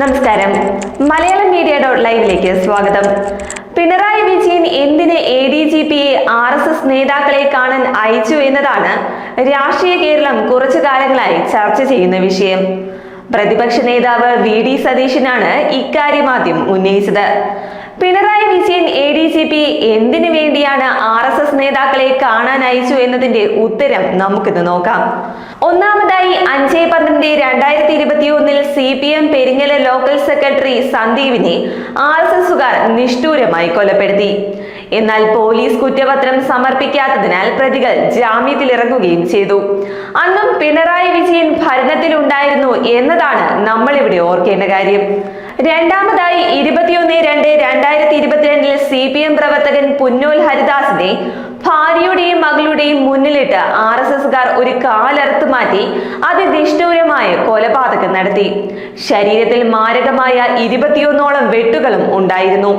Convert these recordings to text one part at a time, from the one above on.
നമസ്കാരം. Malayalam media dot ലൈവിലേക്ക് സ്വാഗതം. പിണറായി വിജയൻ എന്തിന് എ ഡി ജി പിയെ ആർ എസ് എസ് നേതാക്കളെ കാണാൻ അയച്ചു എന്നതാണ് രാഷ്ട്രീയ കേരളം കുറച്ചു കാലങ്ങളായി ചർച്ച ചെയ്യുന്ന വിഷയം. പ്രതിപക്ഷ നേതാവ് വി ഡി സതീശനാണ് ഇക്കാര്യം ആദ്യം ഉന്നയിച്ചത്. Pinarayi Vijayan A D G P എന്തിനു വേണ്ടിയാണ് ആർ എസ് എസ് നേതാക്കളെ കാണാൻ അയച്ചു എന്നതിന്റെ ഉത്തരം നമുക്കിന്ന് നോക്കാം. ഒന്നാമതായി അഞ്ച് പന്ത്രണ്ട് രണ്ടായിരത്തി ഇരുപത്തി ഒന്നിൽ C P M Peringala local secretary സന്ദീപിനെ R S എസുകാർ നിഷ്ഠൂരമായി കൊലപ്പെടുത്തി. എന്നാൽ പോലീസ് കുറ്റപത്രം സമർപ്പിക്കാത്തതിനാൽ പ്രതികൾ ജാമ്യത്തിലിറങ്ങുകയും ചെയ്തു. അന്നും പിണറായി വിജയൻ ഭരണത്തിലുണ്ടായിരുന്നു എന്നതാണ് നമ്മൾ ഇവിടെ ഓർക്കേണ്ട കാര്യം. രണ്ടാമതായി ഇരുപത്തിയൊന്ന് രണ്ട് രണ്ടായിരത്തി ഇരുപത്തിരണ്ടിൽ സി പി എം പ്രവർത്തകൻ പുന്നോൽ ഹരിദാസിനെ ഭാര്യയുടെയും മകളുടെയും മുന്നിലിട്ട് ആർ എസ് എസ്കാർ ഒരു കാലറുത്ത് മാറ്റി അതിനിഷ്ഠൂരമായ കൊലപാതകം നടത്തി. ശരീരത്തിൽ മാരകമായ ഇരുപത്തിയൊന്നോളം വെട്ടുകളും ഉണ്ടായിരുന്നു.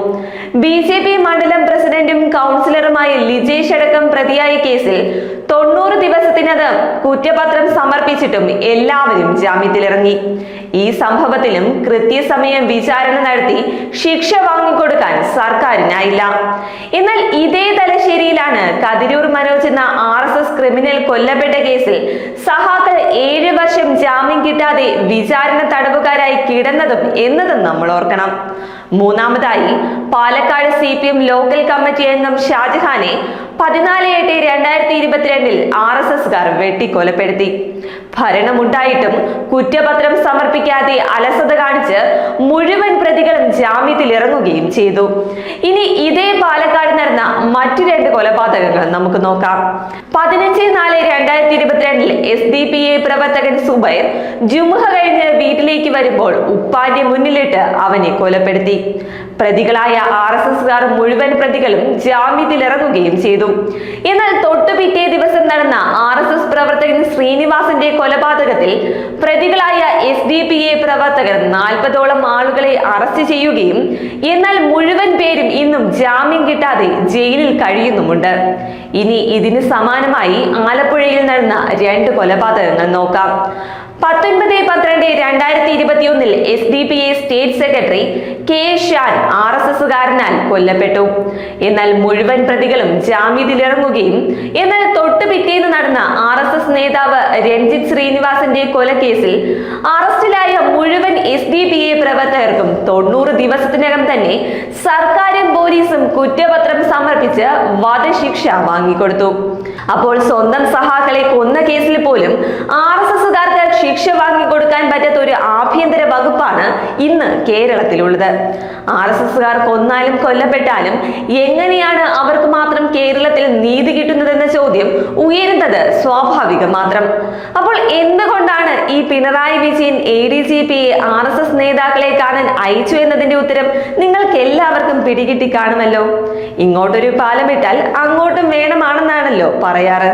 ബി ജെ പി മണ്ഡലം പ്രസിഡന്റും കൗൺസിലറുമായ ലിജേഷ് അടക്കം പ്രതിയായ കേസിൽ തൊണ്ണൂറ് ദിവസത്തിനകം കുറ്റപത്രം സമർപ്പിച്ചിട്ടും എല്ലാവരും ജാമ്യത്തിലിറങ്ങി. ഈ സംഭവത്തിലും കൃത്യസമയം വിചാരണ നടത്തി ശിക്ഷ വാങ്ങിക്കൊടുക്കാൻ സർക്കാരിനായില്ല എന്നാൽ ഇതേ തലശ്ശേരിയിലാണ് കതിരൂർ മനോജ് എന്ന ആർ എസ് എസ് ക്രിമിനൽ കൊല്ലപ്പെട്ട കേസിൽ സഹാക്കൾ ഏഴ് വർഷം ജാമ്യം കിട്ടാതെ വിചാരണ തടവുകാരായി കിടന്നതും എന്നതും നമ്മൾ ഓർക്കണം. മൂന്നാമതായി Palakkad C P M local committee അംഗം ഷാജഹാനെ പതിനാല് എട്ട് രണ്ടായിരത്തി ഇരുപത്തിരണ്ടിൽ ആർ എസ് എസ്കാർ വെട്ടിക്കൊലപ്പെടുത്തി. ഭരണമുണ്ടായിട്ടും കുറ്റപത്രം സമർപ്പിക്കാതെ അലസത കാണിച്ച് മുഴുവൻ പ്രതികളും ജാമ്യത്തിൽ ഇറങ്ങുകയും ചെയ്തു. ഇനി ഇതേ പാലക്കാട് നടന്ന മറ്റു രണ്ട് കൊലപാതകങ്ങൾ നമുക്ക് നോക്കാം. പതിനഞ്ച് നാല് രണ്ടായിരത്തി ഇരുപത്തിരണ്ടിൽ എസ് ഡി പി എ പ്രവർത്തകൻ സുബൈർ ജുമുഹ കഴിഞ്ഞ് വീട്ടിലേക്ക് വരുമ്പോൾ ഉപ്പാന്റെ മുന്നിലിട്ട് അവനെ കൊലപ്പെടുത്തി. പ്രതികളായ ആർ എസ് എസുകാർ മുഴുവൻ പ്രതികളും ജാമ്യത്തിൽ ഇറങ്ങുകയും ചെയ്തു. എന്നാൽ തൊട്ടു പിറ്റേ ദിവസം നടന്ന ആർ എസ് എസ് പ്രവർത്തകൻ ശ്രീനിവാസന്റെ കൊലപാതകത്തിൽ പ്രതികളായ എസ് ഡി പി എ പ്രവർത്തകർ നാൽപ്പതോളം ആളുകളെ അറസ്റ്റ് ചെയ്യുകയും എന്നാൽ മുഴുവൻ പേരും ഇന്നും ജാമ്യം കിട്ടാതെ ജയിലിൽ കഴിയുന്നുമുണ്ട്. ഇനി ഇതിന് സമാനമായി ആലപ്പുഴയിൽ നടന്ന രണ്ട് കൊലപാതകങ്ങൾ നോക്കാം. പത്തൊൻപത് പന്ത്രണ്ട് രണ്ടായിരത്തി ഇരുപത്തിയൊന്നിൽ S D P A state secretary K Shan R S എസുകാരനാൽ കൊല്ലപ്പെട്ടു. എന്നാൽ മുഴുവൻ പ്രതികളും ജാമ്യത്തിലിറങ്ങുകയും എന്നാൽ തൊട്ടു പിറ്റേന്ന് നടന്ന ആർ എസ് എസ് നേതാവ് രഞ്ജിത് ശ്രീനിവാസന്റെ കൊലക്കേസിൽ അറസ്റ്റിലായ മുഴുവൻ എസ് ഡി പി എ പ്രവർത്തകർക്കും തൊണ്ണൂറ് ദിവസത്തിനകം തന്നെ സർക്കാരും പോലീസും കുറ്റപത്രം സമർപ്പിച്ച് വധശിക്ഷ വാങ്ങിക്കൊടുത്തു. അപ്പോൾ സ്വന്തം സഹാക്കളെ കൊന്ന കേസിൽ പോലും ആർ എസ് എസുകാർക്ക് ശിക്ഷ വാങ്ങിക്കൊടുക്കാൻ ഒരു ആഭ്യന്തര വകുപ്പാണ് ഇന്ന് കേരളത്തിലുള്ളത്. ആർ എസ് എസുകാർ കൊന്നാലും കൊല്ലപ്പെട്ടാലും എങ്ങനെയാണ് അവർക്ക് മാത്രം കേരളത്തിൽ നീതി കിട്ടുന്നതെന്ന ചോദ്യം ഉയരുന്നത് സ്വാഭാവികം മാത്രം. അപ്പോൾ എന്തുകൊണ്ടാണ് ഈ Pinarayi Vijayan A D G P R S S നേതാക്കളെ കാണാൻ അയച്ചു എന്നതിന്റെ ഉത്തരം നിങ്ങൾക്ക് എല്ലാവർക്കും പിടികിട്ടി കാണുമല്ലോ? ഇങ്ങോട്ടൊരു പാലം ഇട്ടാൽ അങ്ങോട്ടും വേണമാണെന്നാണല്ലോ പറയാറ്.